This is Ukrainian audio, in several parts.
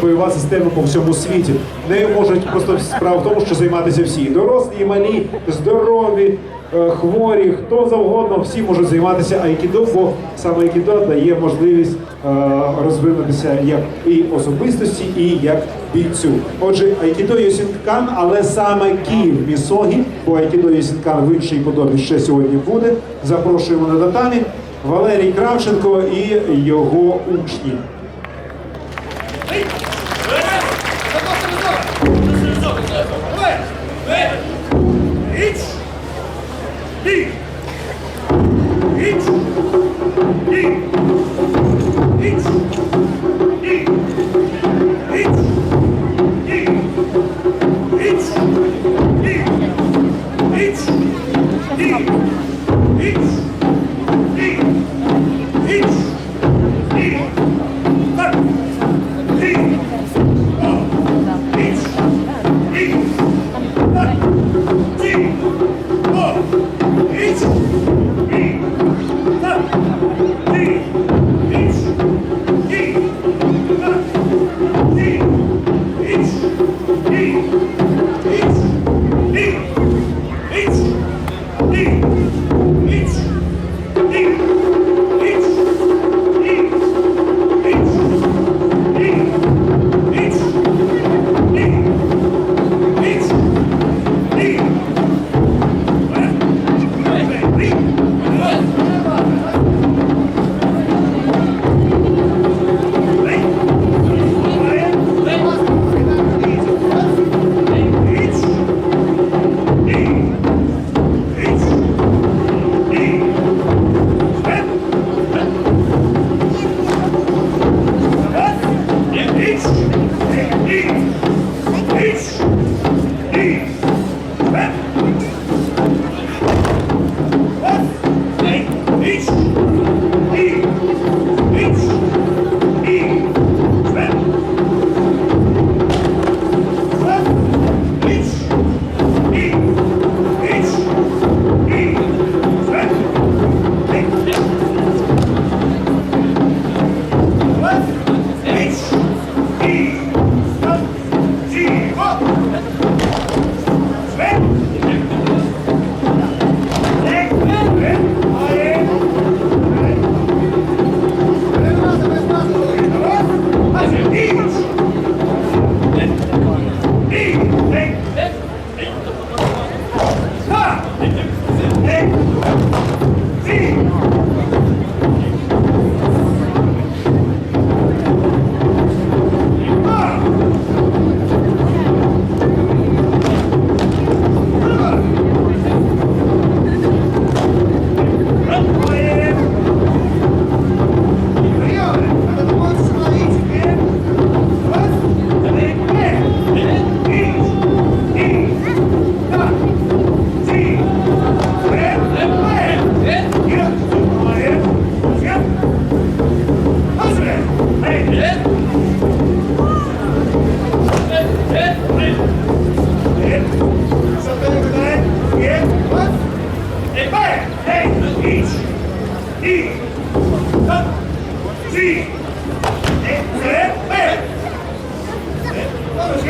Бойова система по всьому світі. Нею можуть просто справа в тому, що займатися всі. Дорослі, малі, здорові, е, хворі, хто завгодно, всі можуть займатися айкідо, бо саме айкідо дає можливість е, розвинутися як і особистості, і як бійцю. Отже, айкідо Йосінкан, але саме Київ Місогі, бо айкідо Йосінкан в іншій подобі ще сьогодні буде. Запрошуємо на татамі Валерій Кравченко і його учні. De berg heeft iets. I. Dat. Zie. De berg. Wat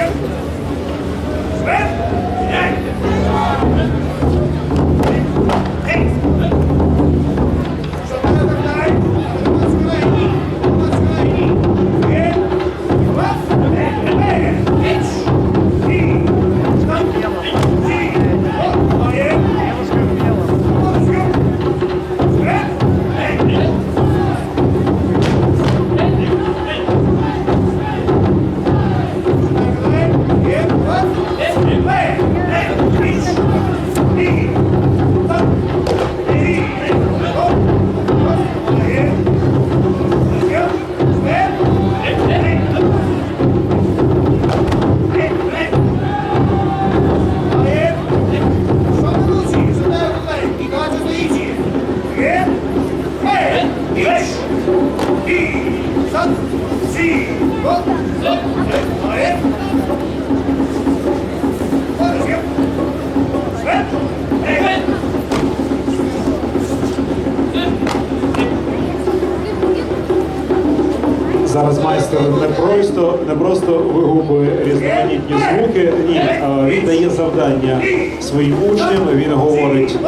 Зараз майстер не просто не просто вигукує різноманітні звуки, ні, він дає завдання своїм учням, він говорить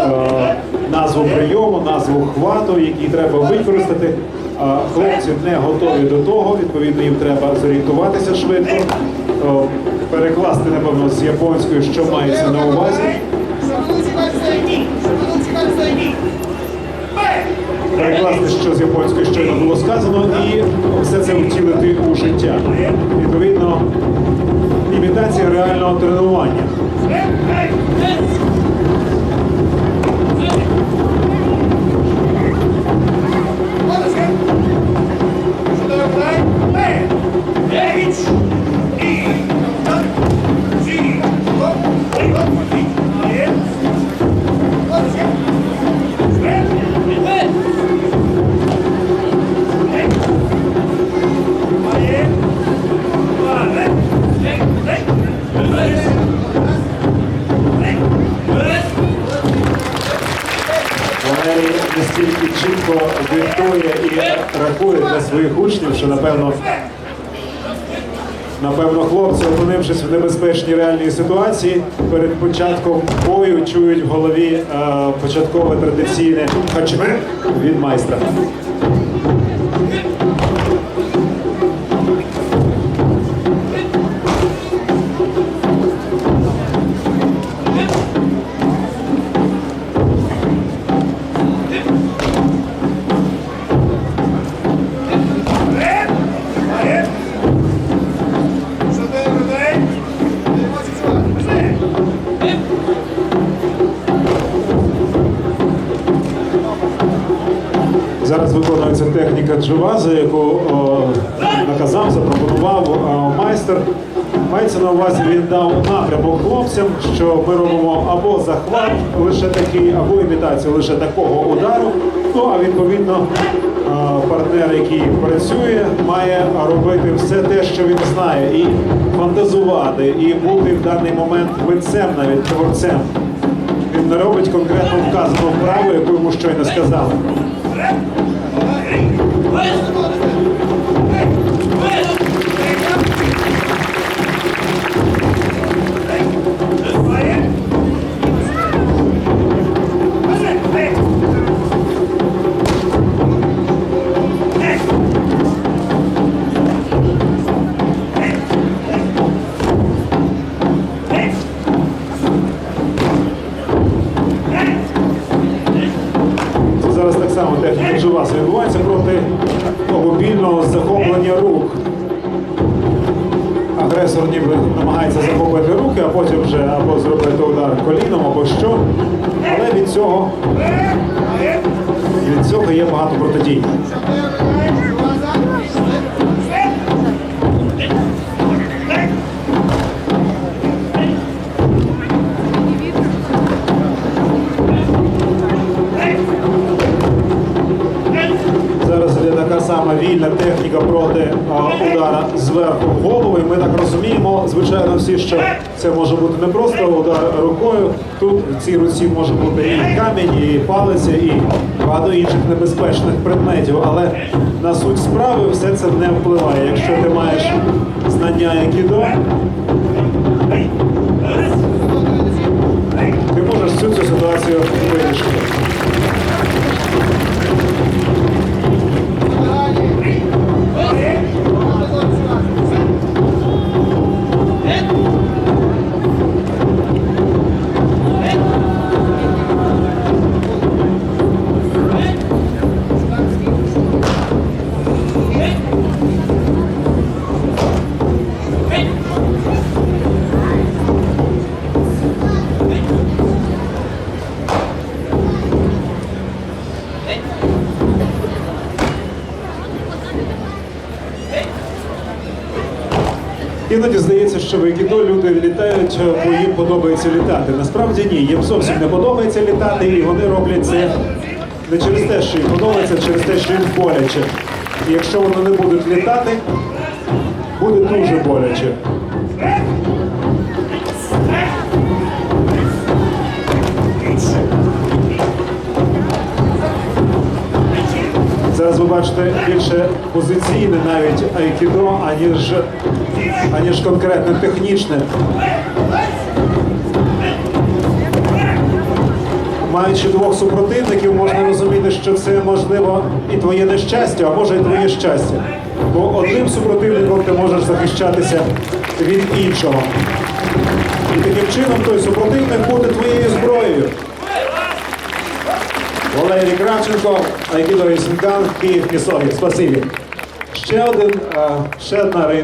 назву прийому, назву хвату, який треба використати. Хлопці не готові до того, відповідно, їм треба зорієнтуватися швидко, перекласти, напевно, з японської, що мається на увазі. Перекласти, що з японської щойно було сказано, і все це втілити у життя. Відповідно, імітація реального тренування. Своїх учнів, що напевно. Напевно, хлопці, опинившись в небезпечній реальній ситуації, перед початком бою чують в голові е, початкове традиційне хачме від майстра. Зараз виконується техніка дживаза, яку о, наказав, запропонував о, майстер. Мається на увазі, він дав напрямок хлопцям, що ми робимо або захват лише такий, або імітацію лише такого удару. Ну а відповідно партнер, який працює, має робити все те, що він знає, і фантазувати, і бути в даний момент митцем, навіть творцем. Він не робить конкретно вказану вправу, яку йому щойно сказали. Це зараз так у вас відбувається проти обопільного захоплення рук. Агресор ніби намагається захопити руки, а потім вже або зробити удар коліном, або що. Але від цього, від цього є багато протидій. Звичайно, всі, що це може бути не просто удар рукою. Тут в цій руці може бути і камінь, і палиця, і багато інших небезпечних предметів. Але на суть справи все це не впливає. Якщо ти маєш знання якідо, ти можеш всю цю ситуацію вирішити. Іноді здається, що в Айкідо люди літають, бо їм подобається літати. Насправді ні, їм зовсім не подобається літати, і вони роблять це не через те, що їм подобається, а через те, що їм боляче. І якщо вони не будуть літати, буде дуже боляче. Зараз ви бачите, більше позиційне навіть айкідо, аніж, аніж конкретно технічне. Маючи двох супротивників, можна розуміти, що це можливо і твоє нещастя, а може і твоє щастя. Бо одним супротивником ти можеш захищатися від іншого. І таким чином той супротивник буде твоєю зброєю. Валерій Кравченко, Айкідо Сінкан, Київ Місові. Спасибі. Ще один, е, ще одна ринка.